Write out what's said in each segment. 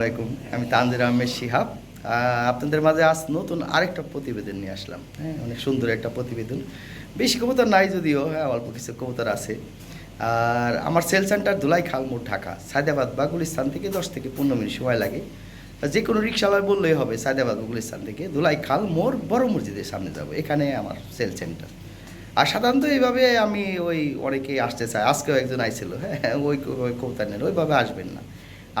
আসসালামাইকুম আমি তানজির আহমেদ শিহাব। আপনাদের মাঝে আজ নতুন আরেকটা প্রতিবেদন নিয়ে আসলাম। হ্যাঁ অনেক সুন্দর একটা প্রতিবেদন। বেশি কবুতর নাই যদিও হ্যাঁ অল্প কিছু কবুতর আছে। আর আমার সেল সেন্টার ধুলাই খালমোড় ঢাকা, সায়দাবাদ বা গুলিস্তান থেকে দশ থেকে পনেরো মিনিট সময় লাগে। যে কোনো রিক্সাওয়ালা বললেই হবে, সায়দাবাদ বা গুলিস্তান থেকে ধুলাই খাল মোড় বড় মসজিদের সামনে যাব। এখানে আমার সেল সেন্টার। আর সাধারণত এইভাবে আমি ওই অনেকেই আসতে চাই আজকেও একজন আইছিল হ্যাঁ ওই ওই কৌতানের ওইভাবে আসবেন না।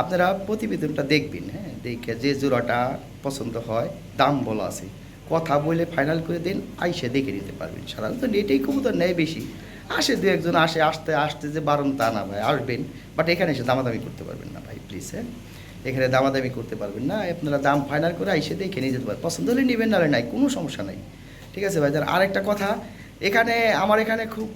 আপনারা প্রতিবেদনটা দেখবেন হ্যাঁ? দেখে যে জোড়াটা পছন্দ হয়, দাম বলা আছে। কথা বলে ফাইনাল করে দিন, আইসে দেখে নিতে পারবেন। সাধারণত নেটেই কবুতর নেয় বেশি। আসে দু একজন আসে, আসতে আসতে যে বারণ তা না ভাই, আসবেন। বাট এখানে এসে দামাদামি করতে পারবেন না ভাই প্লিজ হ্যাঁ? এখানে দামাদামি করতে পারবেন না। আপনারা দাম ফাইনাল করে আইসে দেখে নিয়ে যেতে পারেন পছন্দ হলে নেবেন, নাহলে নাই, কোনো সমস্যা নাই। ঠিক আছে ভাই আর আরেকটা কথা, এখানে, আমার এখানে খুব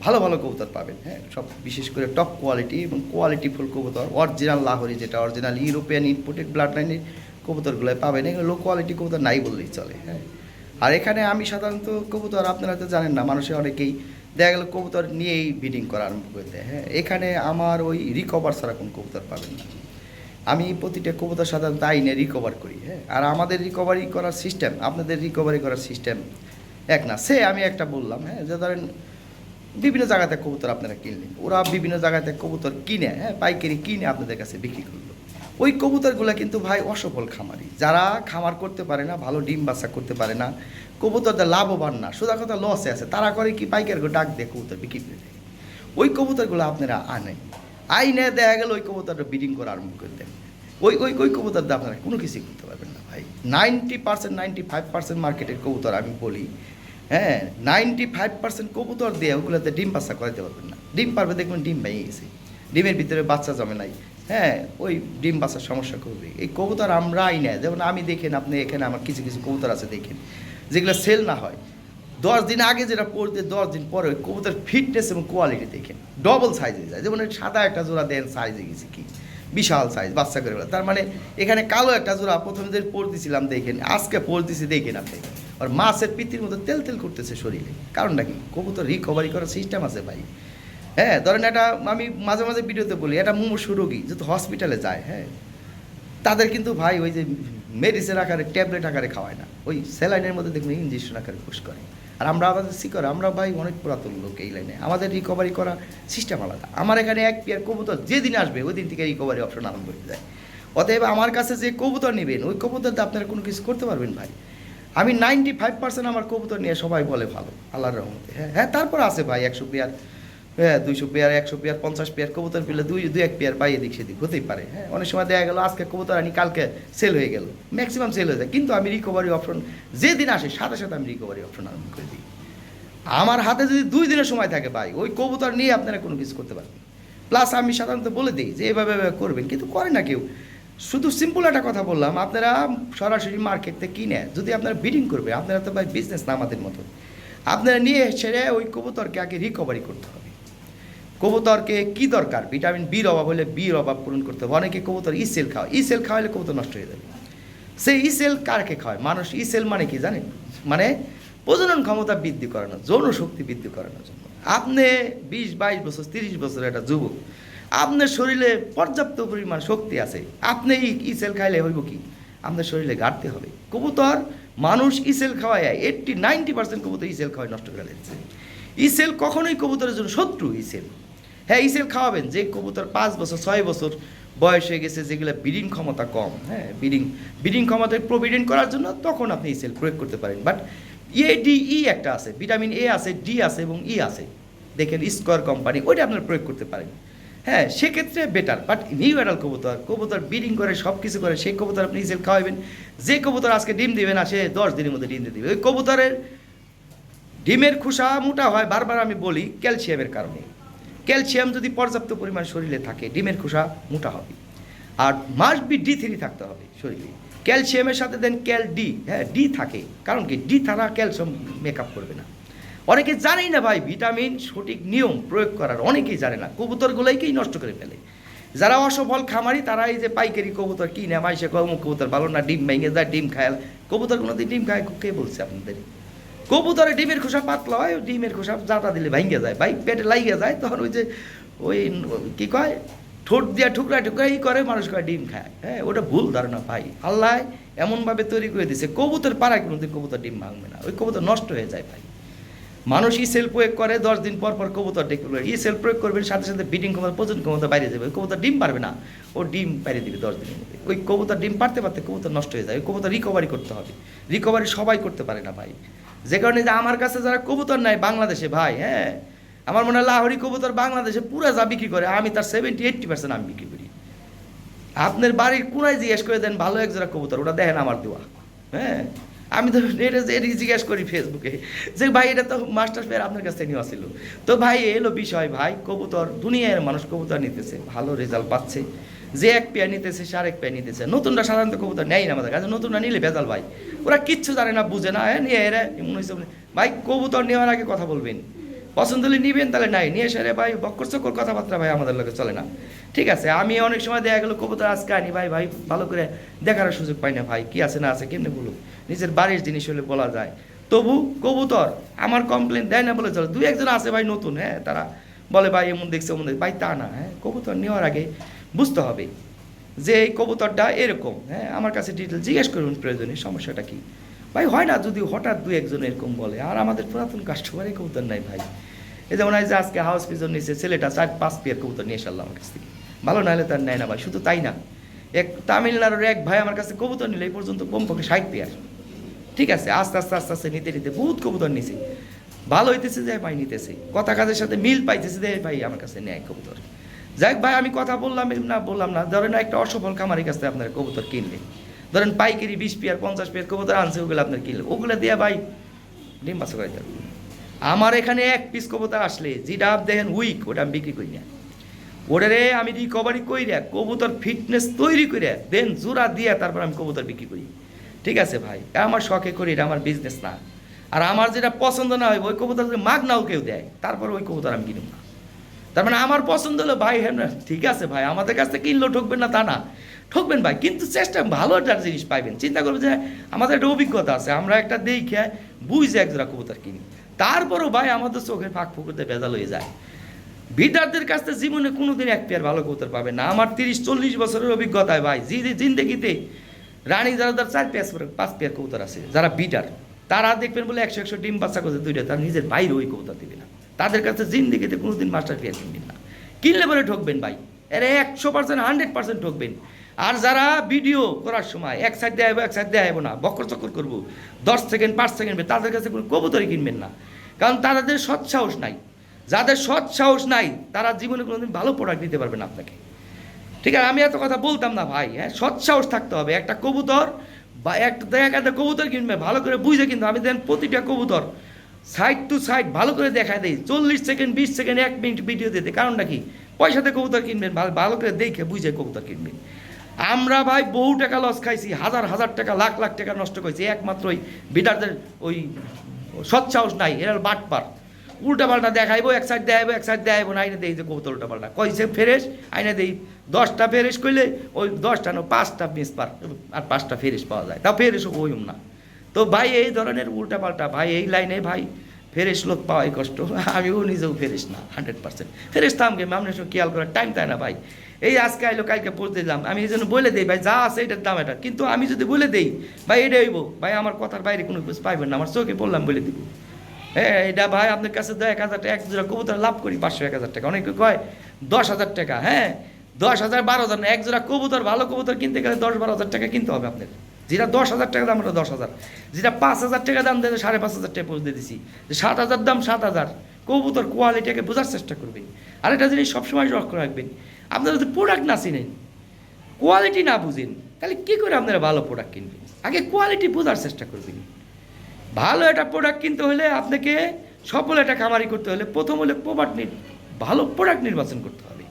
ভালো ভালো কবুতর পাবেন হ্যাঁ? সব বিশেষ করে টপ কোয়ালিটি এবং কোয়ালিটিফুল কবুতর অরিজিনাল লাহোরি যেটা অরিজিনাল ইউরোপিয়ান ইম্পোর্টেড ব্লাড লাইনের কবুতরগুলো পাবেন। এগুলো লো কোয়ালিটি কবুতর নাই বললেই চলে হ্যাঁ? আর এখানে আমি সাধারণত কবুতর আপনারা তো জানেন না মানুষের অনেকেই দেখা গেল কবুতর নিয়েই ব্রিডিং করা আরম্ভ করে দেয় হ্যাঁ? এখানে আমার ওই রিকভার ছাড়া কোনো কবুতর পাবেন না। আমি প্রতিটা কবুতর সাধারণত আইনে রিকভার করি হ্যাঁ? আর আমাদের রিকভারি করার সিস্টেম আপনাদের রিকভারি করার সিস্টেম এক না। সে আমি একটা বললাম হ্যাঁ? যে ধরেন বিভিন্ন জায়গাতে কবুতর আপনারা কিনলেন। ওরা বিভিন্ন জায়গাতে কবুতর কিনে হ্যাঁ পাইকারি কিনে আপনাদের কাছে বিক্রি করল। ওই কবুতরগুলো কিন্তু ভাই অসফল খামারি। যারা খামার করতে পারে না, ভালো ডিম বাচ্চা করতে পারে না, কবুতরদের লাভবান না, সোজা কথা লসে আছে। তারা করে কি পাইকারকে ডাক দিয়ে কবুতর বিক্রি করে দেয়? ওই কবুতরগুলো আপনারা আনেন। আইনে দেখা গেল ওই কবুতরটা ব্রিডিং করা আরম্ভ করে দেন। ওই ওই ওই কবুতর দিয়ে আপনারা কোনো কিছুই করতে পারবেন না ভাই। Ninety percent, ninety five percent মার্কেটের কবুতর আমি বলি হ্যাঁ নাইনটি ফাইভ পার্সেন্ট কবুতর দিয়ে ওগুলোতে ডিম বাচ্চা করাতে পারবেন না। ডিম পারবে দেখবেন ডিম ভেঙে গেছে। ডিমের ভিতরে বাচ্চা জমে নাই। হ্যাঁ ওই ডিম বাচ্চার সমস্যা করবে এই কবুতর আমরাই নেয় যেমন আমি দেখেন, আপনি এখানে আমার কিছু কিছু কবুতর আছে দেখেন, যেগুলো সেল না হয়। দশ দিন আগে যেটা পড়তে, দশ দিন পরে ওই কবুতর ফিটনেস এবং কোয়ালিটি দেখেন। ডবল সাইজে যায়। যেমন সাদা একটা জোড়া দেন সাইজে গেছে কি? বিশাল সাইজ বাচ্চা করে তার মানে এখানে কালো একটা জোড়া প্রথমে যে পড়তেছিলাম দেখেন, আজকে পড়তেছি দেখেন আপনি। আর মাছের পিতির মতো তেল তেল করতেছে শরীরে। কারণটা কি? কবুতর রিকভারি করার সিস্টেম আছে ভাই। হ্যাঁ ধরেন এটা আমি মাঝে মাঝে ভিডিওতে বলি, এটা মুমূর্ষু রোগী যেহেতু হসপিটালে যায় হ্যাঁ তাদের কিন্তু ভাই ওই যে মেডিসিন আকারে ট্যাবলেট আকারে খাওয়ায় না। ওই স্যালাইনের মধ্যে দেখুন ইঞ্জেকশন আকারে পুশ করে। আর আমরা আমাদের সি করে আমরা ভাই অনেক পুরাতন লোক এই লাইনে আমাদের রিকভারি করা সিস্টেম আলাদা। আমার এখানে এক পেয়ার কবুতর যেদিন আসবে, ওই দিন থেকে রিকভারি অপশন আরম্ভ হয়ে যায়। অতএব আমার কাছে যে কবুতর নেবেন, ওই কবুতরতে আপনারা কোনো কিছু করতে পারবেন ভাই। আমি নাইনটি ফাইভ পার্সেন্ট আমার কবুতর নিয়ে সবাই বলে ভালো, আল্লাহর রহমতে। হ্যাঁ হ্যাঁ তারপর আছে ভাই একশো পেয়ার হ্যাঁ দুইশো পেয়ার, একশো পেয়ার, পঞ্চাশ পেয়ার, কবুতর পেলে দুই দুই এক পেয়ার পাই এদিক সেদিক, হতেই পারে। হ্যাঁ অনেক সময় দেখা গেল আজকে কবুতর আনি, কালকে সেল হয়ে গেল ম্যাক্সিমাম সেল হয়ে যায়। কিন্তু আমি রিকভারি অপশন যেদিন আসে, সাথে সাথে আমি রিকভারি অপশন আরম্ভ করে দিই। আমার হাতে যদি দুই দিনের সময় থাকে ভাই, ওই কবুতর নিয়ে আপনারা কোনো কিছু করতে পারবেন প্লাস আমি সাধারণত বলে দিই যে এভাবে করবেন, কিন্তু করে না কেউ। শুধু সিম্পল একটা কথা বললাম, আপনারা সরাসরি মার্কেট কিনে, যদি আপনারা বিডিং করবে, আপনারা তো ভাই বিজনেস না আমাদের মতো আপনারা নিয়ে ছেড়ে ওই কবুতরকে আগে রিকভারি করতে হবে। কবুতরকে কি দরকার? ভিটামিন বির অভাব হলে বির অভাব পূরণ করতে হবে। অনেকে কবুতর ই সেল খাওয়া ই সেল খাওয়ালে কবুতর নষ্ট হয়ে যাবে। সেই ই সেল কারকে খাওয়ায়? মানুষ ই সেল মানে কি জানেন? মানে প্রজনন ক্ষমতা বৃদ্ধি করানো যৌন শক্তি বৃদ্ধি করানোর জন্য। আপনি বিশ, বাইশ বছর, তিরিশ বছর একটা যুবক আপনার শরীরে পর্যাপ্ত পরিমাণ শক্তি আছে, আপনি ই সেল খাইলে হইব কি? আপনার শরীরে গাড়তে হবে। কবুতর, মানুষ ইসেল খাওয়ায় এইটটি নাইনটি পার্সেন্ট কবুতর ইসেল খাওয়ায় নষ্ট করে দিচ্ছে। ইসেল কখনোই কবুতরের জন্য শত্রু ইসেল হ্যাঁ ইসেল খাওয়াবেন, যে কবুতর পাঁচ বছর, ছয় বছর বয়স হয়ে গেছে, যেগুলো ব্রিডিং ক্ষমতা কম হ্যাঁ ব্রিডিং ব্রিডিং ক্ষমতায় প্রোভিডেন্ট করার জন্য তখন আপনি ইসেল প্রয়োগ করতে পারেন। বাট এ, ডি, ই একটা আছে, ভিটামিন এ আছে, ডি আছে এবং ই আছে। দেখেন, স্কোয়ার কোম্পানি, ওইটা আপনারা প্রয়োগ করতে পারেন। হ্যাঁ সেক্ষেত্রে বেটার বাট নিউ অ্যাডাল কবুতর কবুতর ব্রিডিং করে সব কিছু করে, সেই কবুতর আপনি ইসেল খাওয়াবেন যে কবুতর আজকে ডিম দিবে না, সে দশ দিনের মধ্যে ডিম দিয়ে দিবে। ওই কবুতরের ডিমের খোসা মোটা হয়, বারবার আমি বলি ক্যালসিয়ামের কারণে। ক্যালসিয়াম যদি পর্যাপ্ত পরিমাণ শরীরে থাকে, ডিমের খোসা মোটা হবে। আর মাস্ট বি ডি থ্রি থাকতে হবে শরীরে। ক্যালসিয়ামের সাথে দেন ক্যাল ডি হ্যাঁ ডি থাকে। কারণ কি? ডি ছাড়া ক্যালসিয়াম মেকআপ করবে না। অনেকে জানেই না ভাই, ভিটামিন সঠিক নিয়ম প্রয়োগ করার। অনেকেই জানে না কবুতরগুলোকেই নষ্ট করে ফেলে। যারা অসফল খামারি তারা এই যে পাইকারি কবুতর কি কিনে মাইসে কম কবুতর ভালো না, ডিম ভেঙে যায়, ডিম খায়। কবুতর কোনো ডিম খায়, কে বলছে আপনাদের? কবুতরে ডিমের খোসা পাতলা হয় ডিমের খোসা জাতা দিলে ভেঙে যায়। ভাই, পেটে লাগিয়ে যায়, তখন ওই যে ওই কি কয়, ঠোঁট দিয়া ঠুকরা ঠুকরাই করে, মানুষ করে ডিম খায়। হ্যাঁ ওটা ভুল ধারণা ভাই। আল্লাহ এমনভাবে তৈরি করে দিছে কবুতর পাড়ায় কোনোদিন কবুতর ডিম ভাঙবে না। ওই কবুতর নষ্ট হয়ে যায় ভাই। মানুষ ই সেল প্রয়োগ করে, দশ দিন পর পর কবুতর ডেকে ই সেল প্রয়োগ করবেন, সাথে সাথে বিডিং ক্ষমতা, প্রজনন ক্ষমতা বাইরে যাবে কবুতর ডিম পারবে না। ও ডিম পাইরে দিবে দশ দিনের মধ্যে। ওই কবুতর ডিম পারতে পারতে কবুতর নষ্ট হয়ে যায় কবুতর রিকভারি করতে হবে। রিকভারি সবাই করতে পারে না ভাই। যে কারণে যে আমার কাছে যারা কবুতর নেয় বাংলাদেশে ভাই হ্যাঁ আমার মনে হয় লাহোরি কবুতর বাংলাদেশে পুরো যা বিক্রি করে, আমি তার সেভেন্টি এইট্টি পার্সেন্ট আমি বিক্রি করি। আপনার বাড়ির কোনায় জিজ্ঞেস করে দেন, ভালো এক জোড়া কবুতর, ওটা দেখেন আমার দেওয়া। হ্যাঁ আমি তো এটা যে জিজ্ঞেস করি ফেসবুকে যে ভাই, এটা তো মাস্টার ফেয়ার আপনার কাছে নেওয়া ছিল। তো ভাই এলো বিষয়, ভাই, কবুতর, দুনিয়ার মানুষ কবুতর নিতেছে, ভালো রেজাল্ট পাচ্ছে। যে এক পেয়ার নিতেছে, সে আরেক পেয়ার নিতেছে। নতুনরা সাধারণত কবুতর নেয় না আমাদের কাছে, নতুনরা নিলে ভেজাল ভাই। ওরা কিচ্ছু জানে না, বুঝে না হ্যাঁ নিয়ে এরা এমন হয়েছে ভাই, কবুতর নেওয়ার আগে কথা বলবেন। পছন্দ হলে নিবেন, তাহলে নাই। নিয়ে এসে ভাই বক্কর চক্কর কথাবার্তা ভাই আমাদের লোকে চলে না। ঠিক আছে, আমি অনেক সময় দেখা গেলো, কবুতর আজকে আনি, ভাই ভাই, ভালো করে দেখার সুযোগ পাই না, ভাই, কি আছে না আছে, কেমনে বলুক? নিজের বাড়ির জিনিস হলে বলা যায়। তবু কবুতর, আমার কমপ্লেন দেয় না বলে চলে। দুই একজন আছে, ভাই, নতুন হ্যাঁ তারা বলে, ভাই, এমন দেখছে এমন ভাই, তা না হ্যাঁ কবুতর নেওয়ার আগে বুঝতে হবে যে এই কবুতরটা এরকম হ্যাঁ আমার কাছে ডিটেল জিজ্ঞেস করুন, প্রয়োজনে, সমস্যাটা কি? ভাই, হয় না যদি হঠাৎ দু একজন এরকম বলে, আর আমাদের পুরাতন কাস্টমারই কবুতর নাই, ভাই। এই যেমন যে আজকে হাউস পিজন নিচে ছেলেটা চার, পাঁচ পেয়ার কবুতর নিয়ে এসে আমার কাছ থেকে। ভালো না হলে তার নেয় না ভাই, শুধু তাই না। এক তামিলনাড়ুর এক ভাই আমার কাছে কবুতর নিলে, এই পর্যন্ত কমপক্ষে ষাট পেয়ার। ঠিক আছে, আস্তে আস্তে আস্তে আস্তে নিতে নিতে বহুত কবুতর নিছে। ভালো হইতেছে যে ভাই নিতেছে। কথা কাজের সাথে মিল পাইতেছে যে ভাই আমার কাছে নেয় কবুতর। যাই ভাই, আমি কথা বললাম না বললাম না। ধরেন একটা অসফল খামারের কাছে আপনার কবুতর কিনলে ধরেন পাইকারি বিশ পেয়ার, পঞ্চাশ পেয়ার কবুতর আনছে, ওগুলো আপনার কিনলে। ওগুলো দিয়ে ভাই ডিম বাচ্চা করে আমার এখানে এক পিস কবুতর আসলে, যেটা দেখেন উইক ওটা আমি বিক্রি করি না। ওটারে আমি রিকভারি করি কবুতর ফিটনেস তৈরি করে দেন জোড়া দিয়ে তারপর আমি কবুতর বিক্রি করি। ঠিক আছে ভাই? আমার শখে করি এটা আমার বিজনেস না। আর আমার যেটা পছন্দ না হয়, ওই কবুতর মাগ নাও কেউ দেয়, তারপর ওই কবুতর আমি কিনুম না। তার মানে আমার পছন্দ হলো ভাই হ্যাঁ ঠিক আছে ভাই, আমাদের কাছ থেকে কিনলেও ঠকবেন না তা না। ঠকবেন ভাই, কিন্তু চেষ্টা ভালো একটা জিনিস পাইবেন। চিন্তা করবেন যে আমাদের একটা অভিজ্ঞতা আছে, আমরা একটা দেখে বুঝে একজোড়া কবুতর কিনি। তারপরও ভাই আমাদের চোখের ফাঁক ফুকুরতে ভেজাল হয়ে যায়। বিদারদের কাছ থেকে জীবনে কোনোদিন এক পেয়ার ভালো কবুতর পাবে না। আমার তিরিশ, চল্লিশ বছরের অভিজ্ঞতায় ভাই, জি জিন্দেগিতে রানী যারা যারা চার পেয়ার পাঁচ পেয়ার কবুতর আছে, যারা বিটার। তারা দেখবেন বলে একশো একশো ডিম বাচ্চা করছে দুইটা, তারা নিজের বাইরে ওই কবুতর দিবে না। তাদের কাছে জিন্দেগিতে কোনোদিন মাস্টার পেয়ার কিনবেন না। কিনলে পরে ঠকবেন ভাই, এরা একশো পার্সেন্ট হান্ড্রেড পার্সেন্ট ঠকবেন। আর যারা ভিডিও করার সময় এক সাইড দেয় এক সাইড দেয় না, বকর চক্কর করব, দশ সেকেন্ড পাঁচ সেকেন্ড তাদের কাছে কোনো কবুতরই কিনবেন না। কারণ তাদের সৎ সাহস নাই। যাদের সৎ সাহস নাই, তারা জীবনে কোনোদিন ভালো প্রোডাক্ট দিতে পারবে না আপনাকে। ঠিক আছে, আমি এত কথা বলতাম না ভাই হ্যাঁ? সৎ সাহস থাকতে হবে। একটা কবুতর বা একটা দেখা একটা কবুতর কিনবে, ভালো করে বুঝে কিন্তু আমি দেন প্রতিটা কবুতর সাইড টু সাইড ভালো করে দেখায় দেই। চল্লিশ সেকেন্ড বিশ সেকেন্ড এক মিনিট ভিডিও দিতে কারণটা কি? পয়সাতে কবুতর কিনবেন ভালো করে দেখে বুঝে কবুতর কিনবেন। আমরা ভাই বহু টাকা লস খাইছি, হাজার হাজার টাকা, লাখ লাখ টাকা নষ্ট করেছি। একমাত্র ওই বিটারদের ওই সৎ সাহস নাই, এরা বাটপার। উল্টা পাল্টা দেখাইবো, এক সাইড দেখাইবো, এক সাইড দেখাইবো না আইনে দেই যে কবুতর উল্টা পাল্টা কইছে ফেরেস আইনে দেই দশটা ফেরেস কইলে ওই দশটা না পাঁচটা মিস পার, আর পাঁচটা ফেরেস পাওয়া যায়। তাও ফেরেসও কইম না তো ভাই এই ধরনের উল্টা পাল্টা ভাই এই লাইনে ভাই ফেরেস লোক পাওয়াই কষ্ট। আমিও নিজেও ফেরেস না, হান্ড্রেড পার্সেন্ট। ফেরেস থামকে আপনার সঙ্গে খেয়াল করার টাইম তাই না ভাই। এই আজকে আইলো, কালকে পড়তে দিলাম। আমি এই জন্য বলে দিই ভাই, যা আছে এটার দাম এটা। কিন্তু আমি যদি বলে দিই, ভাই এটা হইব। ভাই আমার কথার বাইরে কোনো কিছু পাইবেন না, আমার চোখে বললাম বলে দিব। হ্যাঁ এটা ভাই আপনার কাছে দশ এক হাজার টাকা, এক জোড়া কবুতর লাভ করি, পাঁচশো, এক হাজার টাকা। অনেকে কয়, দশ হাজার টাকা হ্যাঁ? দশ হাজার, বারো হাজার না, এক জোড়া কবুতর, ভালো কবুতর কিনতে গেলে দশ, বারো হাজার টাকা কিনতে হবে আপনার যেটা দশ হাজার টাকা দাম, ওটা দশ হাজার। যেটা পাঁচ হাজার টাকা দাম দেবে সাড়ে পাঁচ হাজার টাকা পৌঁছে দিছি। সাত হাজার দাম, সাত হাজার। কবুতর কোয়ালিটিকে বোঝার চেষ্টা করবেন। আর একটা জিনিস সবসময় লক্ষ্য রাখবেন, আপনারা যদি প্রোডাক্ট না চিনেন কোয়ালিটি না বুঝেন, তাহলে কী করে আপনারা ভালো প্রোডাক্ট কিনবেন? আগে কোয়ালিটি বোঝার চেষ্টা করবেন। ভালো একটা প্রোডাক্ট কিনতে হলে আপনাকে সফল একটা খামারি করতে হলে প্রথম হলে প্রোডাক্ট ভালো প্রোডাক্ট নির্বাচন করতে হবে।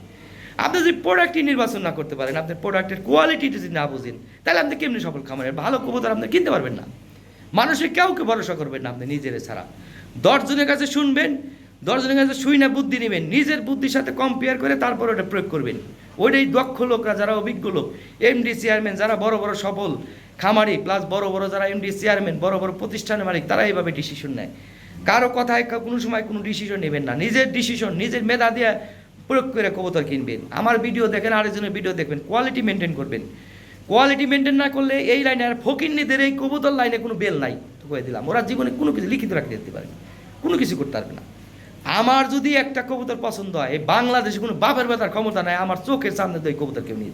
আপনি যদি প্রোডাক্টই নির্বাচন না করতে পারেন আপনার প্রোডাক্টের কোয়ালিটি যদি না বুঝেন, তাহলে আপনি কেমনি সফল খামারের? ভালো কবুতর আপনি কিনতে পারবেন না। মানুষের কাউকে ভরসা করবেন না আপনি নিজের ছাড়া। দশজনের কাছে শুনবেন দশজনের কাছে শুই না, বুদ্ধি নেবেন। নিজের বুদ্ধির সাথে কম্পেয়ার করে তারপর ওটা প্রয়োগ করবেন। ওইটাই দক্ষ লোকরা যারা অভিজ্ঞ লোক। এমডি চেয়ারম্যান যারা বড় বড় সফল খামারি প্লাস বড় বড় যারা এমডি চেয়ারম্যান বড় বড় প্রতিষ্ঠানের মালিক তারা এইভাবে ডিসিশন নেয়। কারও কথায় কোনো সময় কোনো ডিসিশন নেবেন না। নিজের ডিসিশন নিজের মেধা দিয়ে প্রয়োগ করে কবুতর কিনবেন। আমার ভিডিও দেখেন, আরেকজনের ভিডিও দেখবেন। কোয়ালিটি মেনটেন করবেন। কোয়ালিটি মেনটেন না করলে এই লাইনে আর ফকিরনিদের এই কবুতর লাইনে কোনো বেল নাই। তো দিলাম, ওরা জীবনে কোনো কিছু লিখিত রাখতে দিতে পারে কোনো কিছু করতে পারবে না। আমার যদি একটা কবুতর পছন্দ হয়, এই বাংলাদেশে কোনো বাপের ব্যথার ক্ষমতা নাই, আমার চোখের সামনে তো এই কবুতর কেউ নিয়ে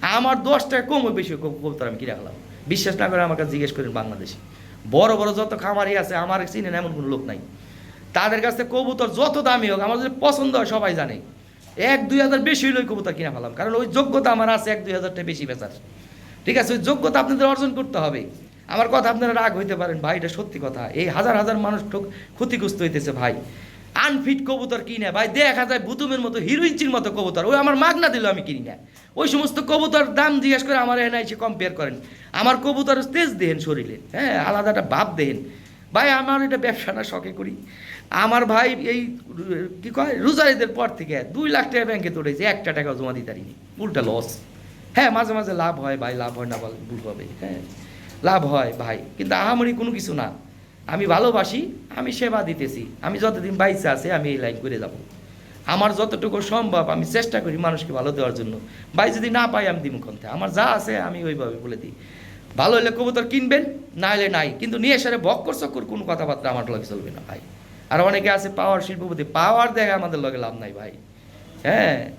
আমার দশ টাকা কম বেশি কব- কবুতর আমি কিনে রাখলাম বিশ্বাস না করে আমার কাছে জিজ্ঞেস করেন বাংলাদেশে। বড় বড় যত খামারি আছে, আমার চিনেন এমন কোনো লোক নাই। তাদের কাছে কবুতর যত দামি হোক, আমার যদি পছন্দ হয় সবাই জানে। এক দুই হাজার বেশি হইলে ওই কবুতর কিনে ফেলাম। কারণ ওই যোগ্যতা আমার আছে এক দুই হাজারটা বেশি বেচার। ঠিক আছে, ওই যোগ্যতা আপনাদের অর্জন করতে হবে। আমার কথা আপনারা রাগ হইতে পারেন, ভাই, এটা সত্যি কথা। এই হাজার হাজার মানুষ ক্ষতিগ্রস্ত হইতেছে, ভাই। আনফিট কবুতর কিনে, ভাই দেখা যায় বুতুমের মতো হিরোইনচির মতো কবুতর। ওই আমার মাগনা দিল আমি কিনি না। ওই সমস্ত কবুতর দাম জিজ্ঞেস করে আমার এনে এসে কম্পেয়ার করেন। আমার কবুতর তেজ দেহেন শরীরে হ্যাঁ আলাদা একটা ভাব দেহেন। ভাই আমার এটা ব্যবসা না, শখে করি। আমার ভাই এই, কি কয়, রোজারিদের পর থেকে দুই লাখ টাকা ব্যাংকে তোলেছে, একটা টাকা জমা দিতে পারিনি। উল্টা লস হ্যাঁ মাঝে মাঝে লাভ হয়, ভাই, লাভ হয় না বল, ভুল হবে হ্যাঁ। লাভ হয়, ভাই, কিন্তু আহামরি কোনো কিছু না। আমি ভালোবাসি, আমি সেবা দিতেছি, আমি যতদিন বাইসে আছে, আমি এই লাইন করে যাব। আমার যতটুকু সম্ভব আমি চেষ্টা করি মানুষকে ভালো দেওয়ার জন্য। ভাই যদি না পাই, আমি দিমু কন্থে আমার যা আছে, আমি ওইভাবে বলে দিই। ভালো হলে কবুতর কিনবেন, না হলে নাই। কিন্তু নিয়ে এসে বক্কর চক্কর, কোনো কথাবার্তা আমার লগে চলবে না ভাই। আর অনেকে আছে পাওয়ার শিল্পপতি পাওয়ার দেখে আমাদের লগে লাভ নাই ভাই। হ্যাঁ?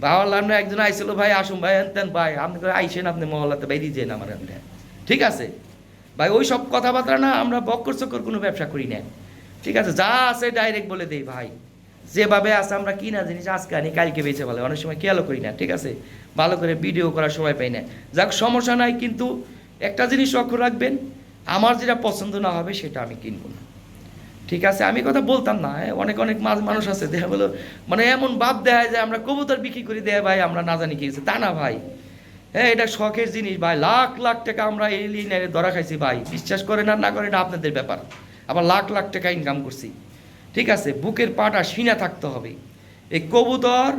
বাবার লাভ নাই, একজন আইছিল, ভাই, আসুন ভাই, এনতেন ভাই। আপনি আইসেন আপনি মহল্লাতে? বাইরে যেন আমার ঠিক আছে? ভাই ওই সব কথাবার্তা না আমরা বক্কর চক্কর কোনো ব্যবসা করি না। ঠিক আছে যা আছে ডাইরেক্ট বলে দেই ভাই। যেভাবে আছে আমরা কিনা জিনিস আজকে আনি কালকে বেঁচে বলে অনেক সময় খেয়ালও করি না ঠিক আছে? ভালো করে ভিডিও করার সময় পাই না। যাক সমস্যা নাই কিন্তু একটা জিনিস লক্ষ্য রাখবেন আমার যেটা পছন্দ না হবে সেটা আমি কিনবো না। ঠিক আছে আমি কথা বলতাম না হ্যাঁ, অনেক অনেক মাছ মানুষ আছে দেখা বলো মানে এমন ভাব দেয় যে আমরা কবুতর বিক্রি করি দেয় ভাই আমরা না জানি কি তা না ভাই। হ্যাঁ এটা শখের জিনিস ভাই। লাখ লাখ টাকা আমরা এই লিনারে ধরা খাইছি ভাই। বিশ্বাস করেন আর না করেন, আপনাদের ব্যাপার। আবার লাখ লাখ টাকা ইনকাম করছি। ঠিক আছে, বুকের পাটা সিনা থাকতে হবে। এই কবুতর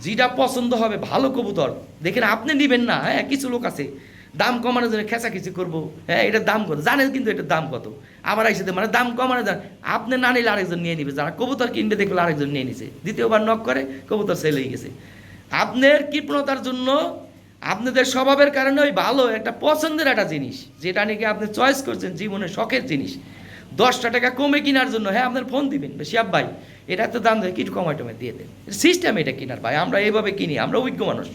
যেটা পছন্দ হবে, ভালো কবুতর। দেখেন, আপনি নেবেন না হ্যাঁ কিছু লোক আছে। দাম কমানোর জন্য খেঁচাখেচি করব। হ্যাঁ এটার দাম কত? জানেন কিন্তু এটার দাম কত? আবার এসে মানে দাম কমানো যান আপনি না নিলে আরেকজন নিয়ে নিবে। যারা কবুতর কিনবে, দেখবে আরেকজন নিয়ে নিছে। দ্বিতীয়বার নক করে, কবুতর সেল হয়ে গেছে। আপনার কৃপণতার জন্য আপনাদের স্বভাবের কারণে ওই ভালো, একটা পছন্দের একটা জিনিস, যেটা নাকি আপনি চয়েস করছেন, জীবনে শখের জিনিস। দশটা টাকা কমে কেনার জন্য হ্যাঁ আপনার ফোন দিবেন। শিয়াব ভাই, এটা তো দাম দেয় কিছু কমাই টমাই দিয়ে দেন। সিস্টেম এটা কেনার ভাই, আমরা এইভাবে কিনি, আমরা অভিজ্ঞ মানুষ।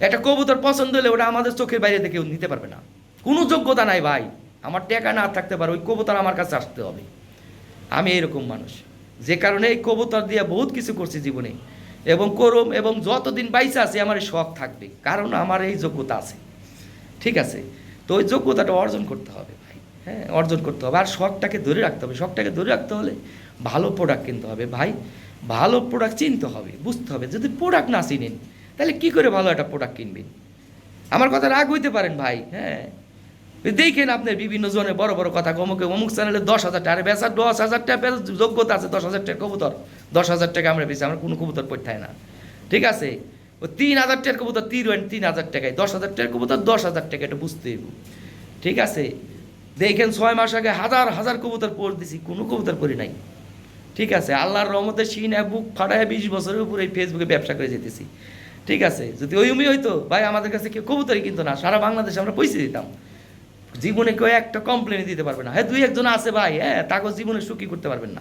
একটা কবুতর পছন্দ হলে ওটা আমাদের চোখের বাইরে থেকে নিতে পারবে না। কোনো যোগ্যতা নাই ভাই, আমার টাকা না থাকতে পারে, ওই কবুতর আমার কাছে আসতে হবে। আমি এরকম মানুষ। যে কারণে এই কবুতর দিয়ে বহুত কিছু করছি জীবনে। এবং করম এবং যতদিন বাইসে আছে, আমার শখ থাকবে। কারণ আমার এই যোগ্যতা আছে। ঠিক আছে? তো ওই যোগ্যতাটা অর্জন করতে হবে ভাই। হ্যাঁ অর্জন করতে হবে। আর শখটাকে ধরে রাখতে হবে। শখটাকে ধরে রাখতে হলে ভালো প্রোডাক্ট কিনতে হবে ভাই। ভালো প্রোডাক্ট চিনতে হবে, বুঝতে হবে। যদি প্রোডাক্ট না চিনেন, তাহলে কি করে ভালো একটা প্রোডাক্ট কিনবেন? আমার কথা রাগ হইতে পারেন ভাই। হ্যাঁ। দেখেন আপনার বিভিন্ন জনে বড় বড় কথা। অমুকে অমুক চ্যানেলে দশ হাজার টাকা বেচার দশ হাজার টাকা যোগ্যতা আছে দশ হাজার টাকা কবুতর। দশ হাজার টাকা আমরা বেশি আমরা কোনো কবুতর পড়তে না। ঠিক আছে? ও তিন হাজার টাকার কবুতর তিন তিন হাজার টাকায়। দশ হাজার টাকার কবুতর দশ হাজার টাকা, এটা বুঝতে হইব। ঠিক আছে? দেখেন ছয় মাস আগে হাজার হাজার কবুতর পড় দিছি, কোনো কবুতর পড়ি নাই। ঠিক আছে? আল্লাহর রহমতে সিনে বুক ফাটায় বিশ বছরের উপরে এই ফেসবুকে ব্যবসা করে যেতেছি। ঠিক আছে? যদি ওই উমি হইতো, ভাই, আমাদের কাছে কেউ কবুতরই কিন্তু না। সারা বাংলাদেশে আমরা পয়সা দিতাম। জীবনে কেউ একটা কমপ্লেন দিতে পারবে না। হ্যাঁ দুই একজন আছে ভাই হ্যাঁ তাকে জীবনে সুখী করতে পারবেন না।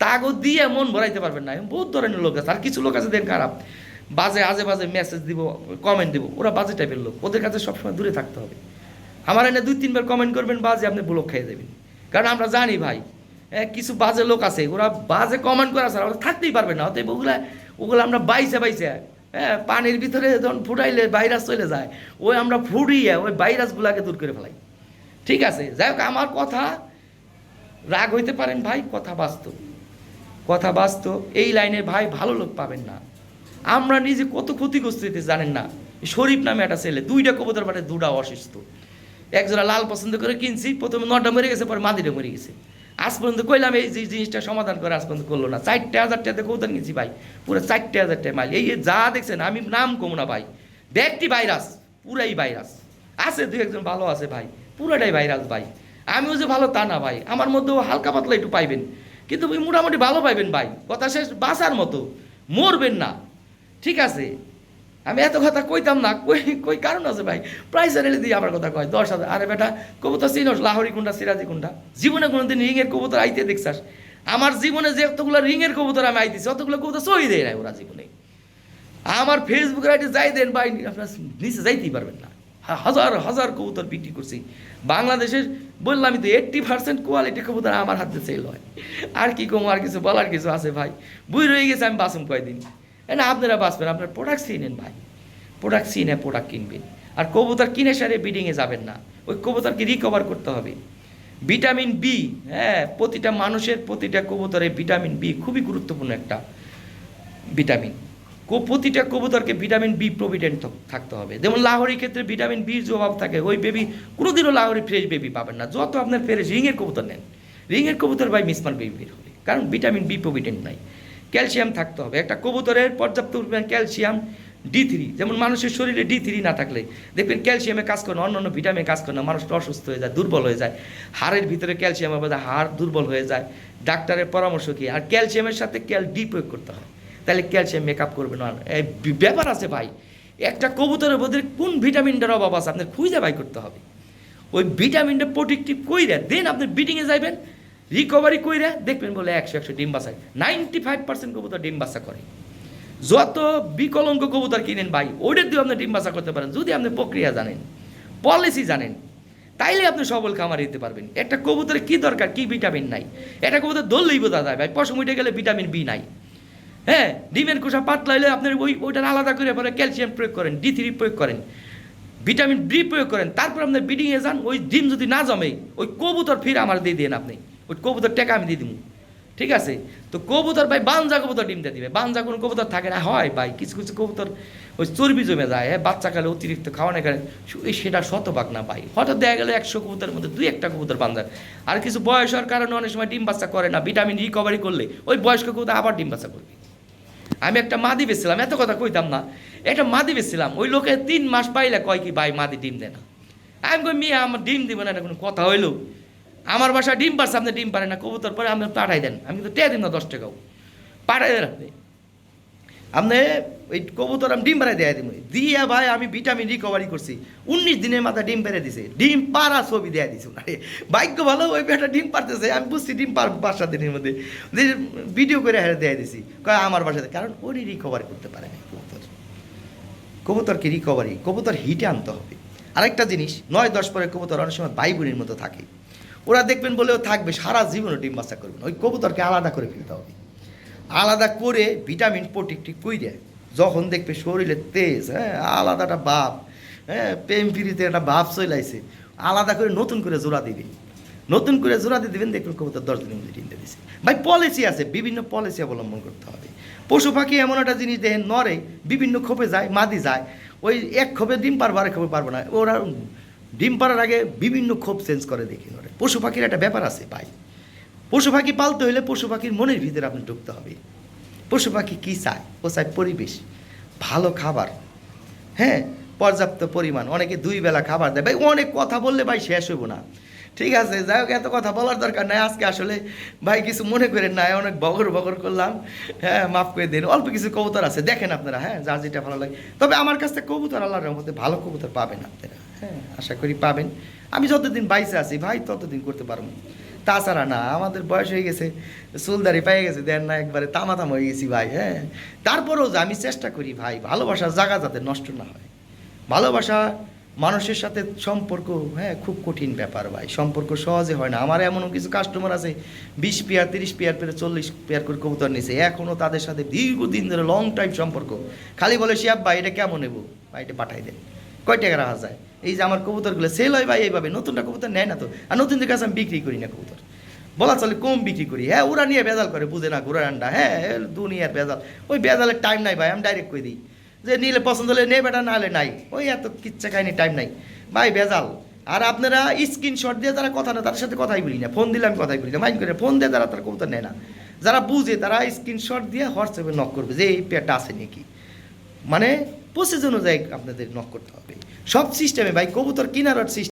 তাকে দিয়ে মন ভরাইতে পারবেন না। বহুত ধরনের লোক আছে, আর কিছু লোক আছে দেন খারাপ। বাজে, আজে বাজে মেসেজ দিব কমেন্ট দিব, ওরা বাজে টাইপের লোক। ওদের কাছে সবসময় দূরে থাকতে হবে। আমার এনে দুই, তিনবার কমেন্ট করবেন, বাজে আপনি ব্লক খেয়ে দেবেন। কারণ আমরা জানি ভাই কিছু বাজে লোক আছে, ওরা বাজে কমেন্ট করা ছাড়া ওরা থাকতেই পারবে না। অতএব ওগুলা, ওগুলো আমরা বাইসে বাইসে হ্যাঁ পানির ভিতরে যখন ফুটাইলে ভাইরাস চলে যায়, ওই আমরা ফুটিয়ে ওই ভাইরাসগুলাকে দূর করে ফেলাই। ঠিক আছে? যাই হোক, আমার কথা রাগ হইতে পারেন ভাই, কথা বাস্তব। কথা বাস্তব, এই লাইনে ভাই ভালো লোক পাবেন না। আমরা নিজে কত ক্ষতিগ্রস্ত হইতে জানেন না? শরীফ নামে একটা ছেলে, দুইটা কবুতর পাঠে দুটা অসুস্থ। একজোড়া লাল পছন্দ করে কিনছি, প্রথমে নটা মরে গেছে, পরে মাদিরে মরে গেছে। আজ পর্যন্ত কইলাম এই যে জিনিসটা সমাধান করে আজ পর্যন্ত করল না। চারটে হাজার টাকাতে কবুতর কিনছি ভাই, পুরো চারটে হাজার টাকা মাইল এই যা দেখছেন, আমি নাম কমু না ভাই। দেখটি ভাইরাস, পুরাই ভাইরাস। আছে দুই একজন ভালো আছে ভাই, পুরাটাই ভাইরাস ভাই। আমিও যে ভালো তা না ভাই, আমার মধ্যেও হালকা পাতলা একটু পাইবেন। কিন্তু মোটামুটি ভালো পাইবেন ভাই। কথা শেষ, বাঁচার মতো। মরবেন না। ঠিক আছে? আমি এত কথা কইতাম না, কই কই কারণ আছে ভাই? প্রাইস রেলে দিয়ে আমার কথা কয়, দশ হাজার। আরে বেটা, কবুতর চিনস, লাহরি কোনটা সিরাজি কোনটা জীবনে কোনোদিন রিংয়ের কবুতর আইতে দেখছাস? আমার জীবনে যে এতগুলো রিংয়ের কবুতর আমি আইতেছি, অতগুলো কবুতর সই দেয় নাই ওরা জীবনে। আমার ফেসবুক আইডি যাই দেন ভাই, আপনার নিচে যাইতেই পারবেন না। হাজার হাজার কবুতর বিক্রি করছি। বাংলাদেশের বললাম, আমি তো এইট্টি পার্সেন্ট কোয়ালিটি কবুতর আমার হাতে সেল হয়। আর কি কম, আর কিছু বলার কিছু আছে ভাই। বুঝ রয়ে গেছে, আমি বাসুম কয়দিন। না, আপনারা বাঁচবেন, আপনার প্রোডাক্ট চিনেন ভাই। প্রোডাক্ট চিনে প্রোডাক্ট কিনবেন। আর কবুতর কিনে সারে বিডিংয়ে যাবেন না। ওই কবুতরকে রিকভার করতে হবে। ভিটামিন বি হ্যাঁ প্রতিটা মানুষের প্রতিটা কবুতরে ভিটামিন বি খুবই গুরুত্বপূর্ণ একটা ভিটামিন প্রতিটা কবুতরকে ভিটামিন বি প্রভিডেন্ট থাকতে হবে। যেমন লাহোরির ক্ষেত্রে ভিটামিন বির যে অভাব থাকে, ওই বেবি কোনোদিনও লাহোরি ফ্রেশ বেবি পাবেন না। যত আপনার ফ্রেশ রিংয়ের কবুতর নেন, রিংয়ের কবুতর ভাই মিসমার বেবি বের হবে, কারণ ভিটামিন বি প্রভিডেন্ট নাই। ক্যালসিয়াম থাকতে হবে। একটা কবুতরের পর্যাপ্ত পরিমাণ ক্যালসিয়াম ডি থ্রি যেমন মানুষের শরীরে ডি থ্রি না থাকলে, দেখবেন ক্যালসিয়ামে কাজ করে না অন্য অন্য ভিটামিন কাজ করে না, মানুষটা অসুস্থ হয়ে যায়, দুর্বল হয়ে যায়। হাড়ের ভিতরে ক্যালসিয়াম হবে হাড় দুর্বল হয়ে যায়। ডাক্তারের পরামর্শ কি? আর ক্যালসিয়ামের সাথে ক্যাল ডি প্রয়োগ করতে হয়। তাহলে ক্যালসিয়াম মেকআপ করবে না ব্যাপার আছে ভাই, একটা কবুতরের মধ্যে কোন ভিটামিনটার অভাব আছে আপনার খুঁজে বাই করতে হবে। ওই ভিটামিনটা প্রোটেক্টিভ কইরা দেন আপনি বিটিংয়ে যাইবেন রিকভারি কইরা দেখবেন বলে একশো একশো ডিম বাসায় নাইনটি ফাইভ পার্সেন্ট কবুতর ডিম বাসা করে। যত বিকলঙ্ক কবুতর কিনেন ভাই ওইটার দিয়ে আপনি ডিম বাসা করতে পারেন। যদি আপনি প্রক্রিয়া জানেন পলিসি জানেন, তাইলে আপনি সবল খামার দিতে পারবেন। একটা কবুতরের কি দরকার, কি ভিটামিন নাই? একটা কবুতর ধরলেই বোঝা যায় ভাই, পশম উঠে গেলে ভিটামিন বি নাই। হ্যাঁ ডিমের কোষা পাতলা হলে আপনার ওই ওইটার আলাদা করে পরে ক্যালসিয়াম প্রয়োগ করেন, ডি থ্রি প্রয়োগ করেন, ভিটামিন ডি প্রয়োগ করেন, তারপর আপনার বিডিংয়ে যান, ওই ডিম যদি না জমে, ওই কবুতর ফির আমার দিয়ে দেন আপনি। ওই কবুতর টেকা আমি দিয়ে দিব ঠিক আছে? তো কবুতর ভাই বানজা কবুতর ডিম দিয়ে দিবে। বানজা কোনো কবুতর থাকে না, হয় ভাই, কিছু কিছু কবুতর ওই চর্বি জমে যায় হ্যাঁ বাচ্চা কালে অতিরিক্ত খাওয়ানো কারণে সু- এই সেটা শতভাগ না ভাই। হঠাৎ দেখা গেলে একশো কবুতরের মধ্যে দুই একটা কবুতর বানজা আর কিছু বয়স হওয়ার কারণে অনেক সময় ডিম বাচ্চা করে না, ভিটামিন রিকভারি করলে, ওই বয়স্ক কবুতর আবার ডিম বাচ্চা করবে। আমি একটা মাদি বেছিলাম, এত কথা কইতাম না। একটা মাদি বেচছিলাম ওই লোকে তিন মাস পাইলে কয় কি, ভাই, মাদি ডিম দেয় না। আমি কই, মেয়ে, আমার ডিম দিব না, এটা কোনো কথা হইল? আমার বাসা ডিম পারছে আপনি ডিম পারেন না, কবুতর পরে আপনি পাঠাই দেন। আমি কিন্তু টে দিন না দশ টাকাও। পাঠাই দেন আপনি। আপনি ওই কবুতর আমি ডিম পাড়ায় দেয়া দিব। দিয়া ভাই, আমি ভিটামিন রিকভারি করছি। উনিশ দিনের মাথায় ডিম পেরে দিছে। ডিম পাড়া ছবি দেয়া দিছে আরে ভাগ্য ভালো, ওই বেটা ডিম পারতেছে আমি বুঝছি ডিম পার পাঁচ সাত দিনের মধ্যে। ভিডিও করে হেরে দেয়া দিছি। কয়, আমার বাসাতে। কারণ ওরই রিকভারি করতে পারে না কবুতর। কবুতরকে রিকভারি কবুতর হিটে আনতে হবে। আরেকটা জিনিস, নয়, দশ পরে কবুতর অনেক সময় ভাই বোনের মতো থাকে। ওরা দেখবেন বলেও থাকবে, সারা জীবনও ডিম বাচ্চা করবে না। ওই কবুতরকে আলাদা করে ফেলতে হবে। আলাদা করে ভিটামিন প্রোটিকটি কইরে যখন দেখবে শরীরে তেজ হ্যাঁ আলাদাটা বাপ হ্যাঁ প্রেম ফিরিতে একটা বাপ চলাইছে আলাদা করে নতুন করে জোড়া দিবে নতুন করে জোড়া দিয়ে দেবেন, দেখবেন কবুতর দশ দিনের মধ্যে ডিমতে দিছে। ভাই পলিসি আছে, বিভিন্ন পলিসি অবলম্বন করতে হবে। পশু পাখি এমন একটা জিনিস দেখেন নরে বিভিন্ন খোপে যায়, মাদি যায়, ওই এক খোপে ডিম পারব, আরেক খোপে পারব না। ওরা ডিম পারার আগে বিভিন্ন খোপ চেঞ্জ করে দেখি নরে পশু পাখির একটা ব্যাপার আছে, ভাই। পশু পাখি পালতে হলে পশু পাখির মনের ভিতরে আপনি ঢুকতে হবে। পশু পাখি কী চায়? ও চায় পরিবেশ, ভালো খাবার। হ্যাঁ পর্যাপ্ত পরিমাণ। অনেকে দুই বেলা খাবার দেয়। ভাই, অনেক কথা বললে ভাই শেষ হইব না। ঠিক আছে, যাই হোক, এত কথা বলার দরকার নাই। আজকে আসলে ভাই কিছু মনে করেন না, অনেক বগর বগর করলাম। হ্যাঁ মাফ করে দিন। অল্প কিছু কবুতর আছে, দেখেন আপনারা। হ্যাঁ যার যেটা ভালো লাগে। তবে আমার কাছ থেকে কবুতর আল্লাহর রহমতে ভালো কবুতর পাবেন আপনারা। হ্যাঁ আশা করি পাবেন। আমি যতদিন বাইসে আছি, ভাই ততদিন করতে পারব তাছাড়া না, আমাদের বয়স হয়ে গেছে, চুলদারি পেয়ে গেছে, দেন না, একবারে তামাতাম হয়ে গেছি ভাই হ্যাঁ? তারপরেও যে আমি চেষ্টা করি ভাই ভালোবাসার জায়গা যাতে নষ্ট না হয়। ভালোবাসা মানুষের সাথে সম্পর্ক হ্যাঁ খুব কঠিন ব্যাপার ভাই, সম্পর্ক সহজে হয় না। আমার এমনও কিছু কাস্টমার আছে, বিশ পেয়ার, তিরিশ পেয়ার পেরে চল্লিশ পেয়ার করে কবুতর নিছে এখনও তাদের সাথে দীর্ঘদিন ধরে লং টাইম সম্পর্ক। খালি বলে, শিয়াব ভাই, এটা কেমন নেব? ভাই, এটা পাঠাই দেন। কয় টাকা রাখা যায়? এই যে আমার কবুতরগুলো সেল হয় ভাই, এইভাবে নতুনটা কবুতর নেয় না তো। আর নতুনদের কাছে আমি বিক্রি করি না কবুতর। বলা চলে কম বিক্রি করি। হ্যাঁ ওরা নিয়ে বেজাল করে, বুঝে না ঘোরার আন্ডা। হ্যাঁ দুনিয়ার বেজাল ওই বেজালের টাইম নাই ভাই, আমি ডাইরেক্ট কই দিই। যে নিলে পছন্দ হলে নে বেটা, না হলে নাই। ওই এত কিচ্ছা খাইনি টাইম নাই। ভাই বেজাল আর আপনারা স্ক্রিনশট দিয়ে যারা কথা না, তাদের সাথে কথাই বলি না। ফোন দিলে আমি কথাই বলি না। মাইন্ড করে ফোন দিয়ে তারা তারা কবুতর নেয় না। যারা বুঝে, তারা স্ক্রিনশট দিয়ে হোয়াটসঅ্যাপে নক করবে যে এই পেয়ারটা আছে নাকি। মানে প্রসেস অনুযায়ী আপনাদের নক করতে হবে। সব সিস্টেমে ভাই কবুতর কিনার সিস্টেম